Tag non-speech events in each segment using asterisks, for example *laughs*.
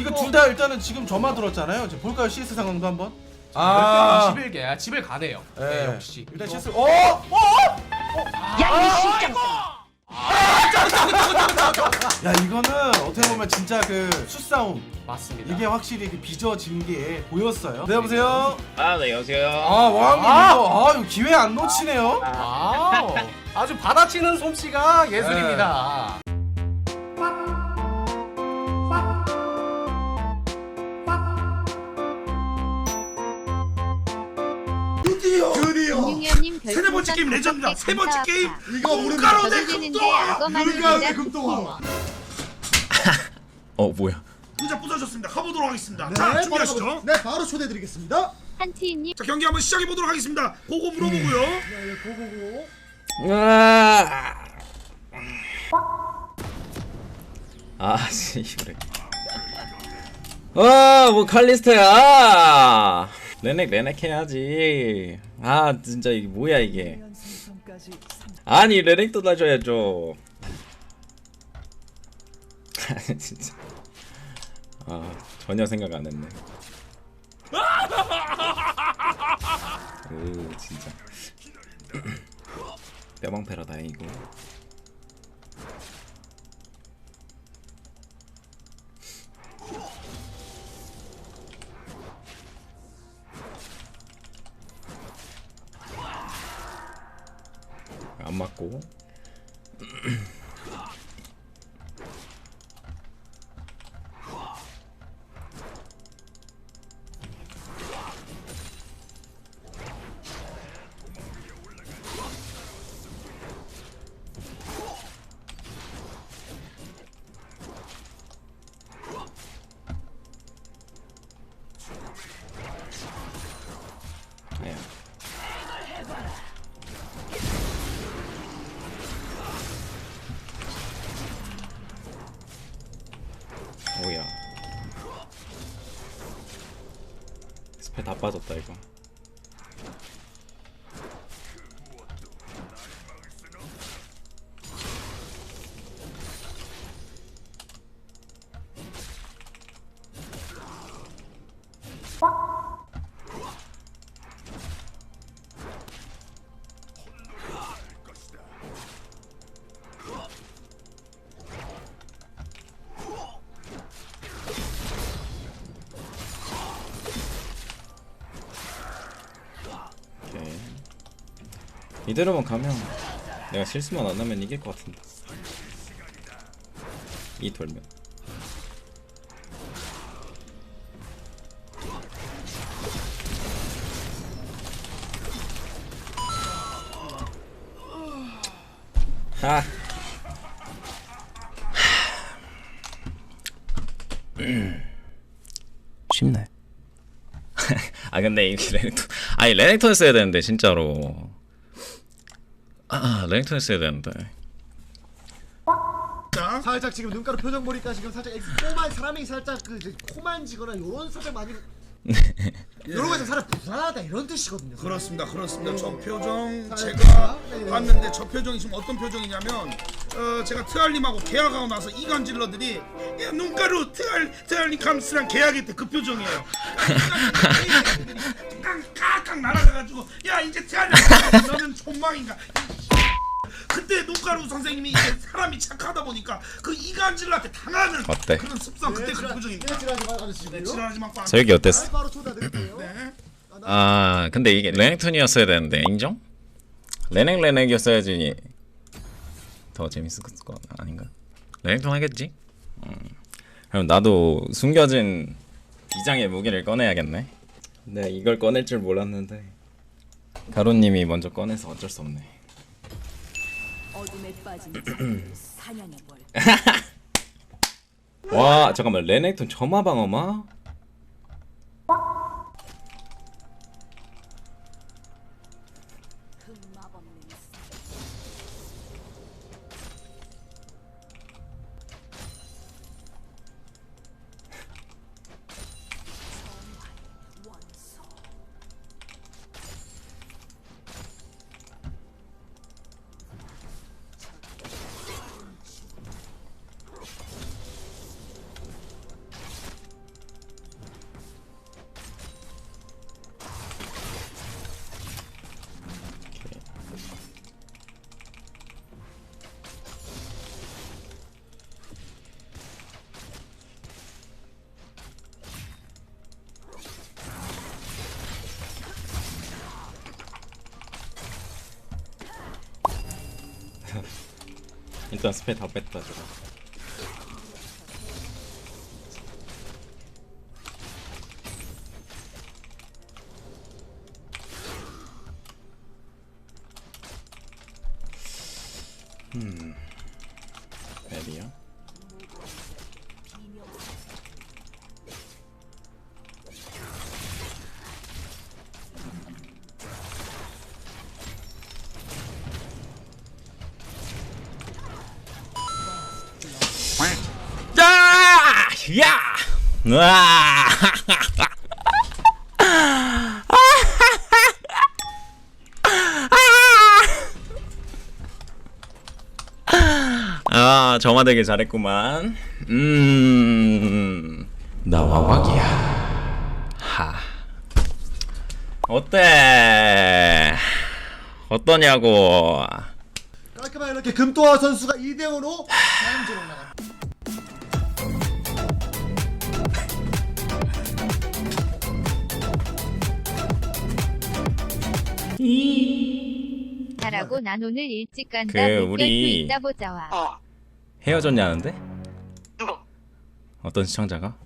이거 둘 다 일단은 지금 저만 들었잖아요. 이제 볼까요 CS 상황도 한번? 아 아, 21개야 집을 가네요 예. 네, 역시 일단 CS. 어? 야이 실장 야 이거는 어떻게 보면 진짜 그 수싸움 맞습니다 이게 확실히 그 빚어진 게 보였어요. 네 여보세요. 아, 네, 여보세요. 아 왕님 아! 이거 아 이거 기회 안 놓치네요. 와우 아주 받아치는 솜씨가 예술입니다 세네 번째 게임 레전드다. 세 번째 게임 이거 문가로 내 금동아 악어만입니다. 내 금동아 어, 뭐야? 의자 부서졌습니다 가보도록 하겠습니다 네, 자 바로 준비하시죠 가보- 네, 바로 초대드리겠습니다. 한티님 자 경기 한번 시작해 보도록 하겠습니다 보고 물어보고요 네, 고고고. 아, 아, 씨, 그래. 아, 뭐 칼리스트야. 레넥 레넥 해야지. 아, 진짜 이게 뭐야 이게. 아니 레넥도 놔줘야죠. 아니, *laughs* 진짜. 아, 전혀 생각 안 했네. *laughs* 으, 진짜. *clears throat* 뼈방패라 다행이고. 안 맞고. 스펠 다 빠졌다 이거. 이대로만 가면 내가 실수만 안 하면 이길 것 같은데. 이 돌면. 하. 쉽네. *laughs* 아 근데 이 레넥톤 아니 레넥톤 써야 되는데 진짜로 아 레넥톤 써야 되는데 자 살짝 지금 눈가루 표정 보니까 지금 살짝 코만 사람이 살짝 그 이제 코만 지거나 요런 살짝 많이 요런 거에서 사람 불안하다 이런 뜻이거든요. 그렇습니다 그렇습니다 저 표정 자, 제가 네, 네. 봤는데 저 표정이 지금 어떤 표정이냐면 어, 제가 트알님하고 계약하고 나서 이간질러들이 야 눈가루 트알 트알님 감스랑 계약했대 그 표정이에요 깡깡깡 날아가가지고 야 이제 트알님 너는 존망인가 그때 눈가루 선생님이 이제 사람이 착하다 보니까 그 이간질러한테 당하는 어때? 그런 습성 그때 그 네, 표정입니다. 네, 지랄하지 마 빵. 저기 어땠어? 네, 바로 초대드릴게요. 네. 아 근데 이게 레넥톤이었어야 되는데 인정? 레넥 레넥이었어야지 더 재밌을 거 아닌가? 레넥톤 하겠지? 음. 그럼 나도 숨겨진 이장의 무기를 꺼내야겠네. 내가 이걸 꺼낼 줄 몰랐는데 가로님이 먼저 꺼내서 어쩔 수 없네. 어둠에 빠진 사냥해 볼. *laughs* 와 잠깐만 레넥톤 점화 방어마? 일단 스페 다 뺐다 저거 음 벨이요? 야! 아, 저만 되게 잘했구만. 음. 나 와박이야. 하. 어때? 어떠냐고. 깔끔하게 이렇게 금토화 선수가 2대 5로 다음지로 올라 가. 잘하고 난 오늘 일찍 간다. 그, 그 우리- 우리 이따 보자와. 어, 헤어졌냐는데? 누가? 어떤 시청자가?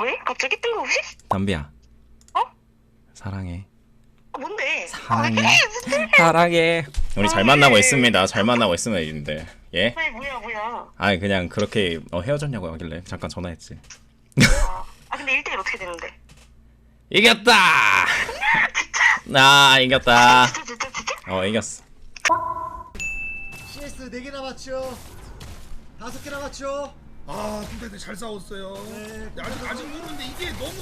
왜? 갑자기 뜬금없이? 담비야. 어? 사랑해. 아, 뭔데? 사랑해. 아, 사랑해. 우리 잘 만나고 있습니다. 잘 만나고 있으면 있는데. 예? 왜 뭐야 뭐야? 아니 그냥 그렇게 어, 헤어졌냐고 하길래 잠깐 전화했지. 아, 아 근데 1대1 어떻게 되는데? 이겼다. 나 이겼다. 진짜? 어 이겼어. CS 4개 남았죠. 5개 남았죠. 아 근데 잘 싸웠어요. 네. 근데 아직 아직 모르는데 이게 너무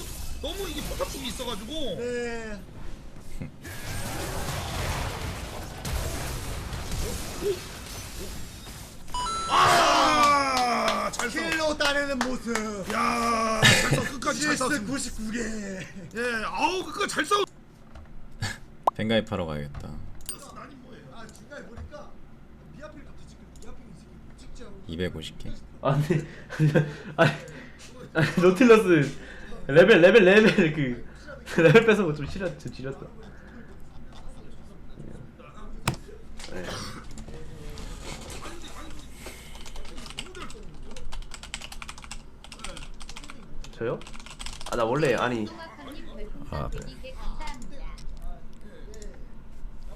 너무 이게 포탑축이 있어가지고 네. 아 잘 싸워. 킬로 따내는 모습. 야 잘 싸워 끝까지 잘 CS 싸웠습니다. 99개. 예 아우 끝까지 잘 싸워. 뱅가입하러 가야겠다. 아니 뭐예요? 아 중간에 보니까 미아필 같이 찍고 미아필 이 새끼 찍자고. 250개. 아니 아니 아니 노틸러스 레벨 레벨 레벨 그 레벨 뺏어서 좀 싫었 좀 지렸다. 네. 저요? 아 나 원래 아니 아, 네.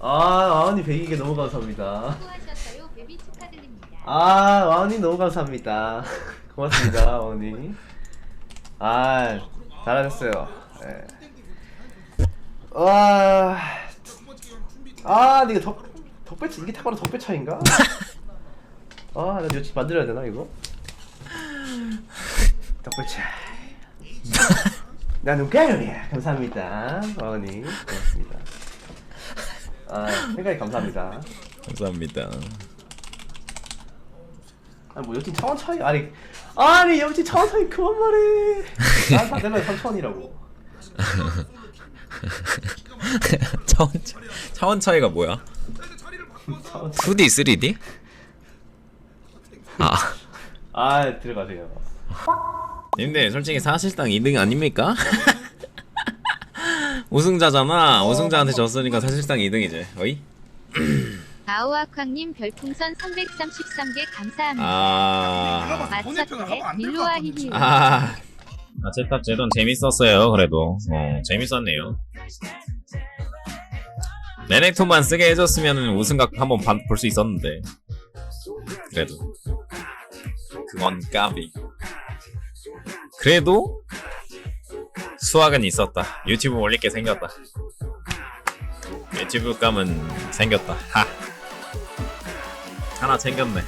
아 아니 100개 너무 감사합니다. 수고하셨어요. 베비 축하드립니다. 아 와은이 너무 감사합니다. *laughs* 고맙습니다 와은이. 아 잘하셨어요. 네. 와. 아 이거 덕 덕배 차 이게 타바로 덕배 차인가? *laughs* 아 나 며칠 만들어야 되나 이거? 덕배 차. 나 눈가요리야. 감사합니다 와은이 고맙습니다. 아 생각이 감사합니다. 감사합니다. 아니 뭐 여친 차원 차이 아니 아니 여친 차원 차이 그만 말해 *laughs* 난 다들면 3천이라고 *laughs* 차원 차- 차원 차이가 뭐야? 차원 2D 3D? 아. 아 들어가세요 근데 솔직히 사실상 2등 아닙니까? *laughs* 우승자잖아. 우승자한테 졌으니까 사실상 2등이지. 어이? 아오아쾅님 별풍선 333개 감사합니다. 아. 밀로와 같은데. 히히. 아. 아, 제탑 제돈 재밌었어요. 그래도. 어, 재밌었네요. 레넥톤만 쓰게 해줬으면 우승각 한번 볼 수 있었는데. 그래도. 그건 까비. 그래도 수학은 있었다. 유튜브 올릴 게 생겼다. 유튜브 감은 생겼다. 하. 하나 챙겼네.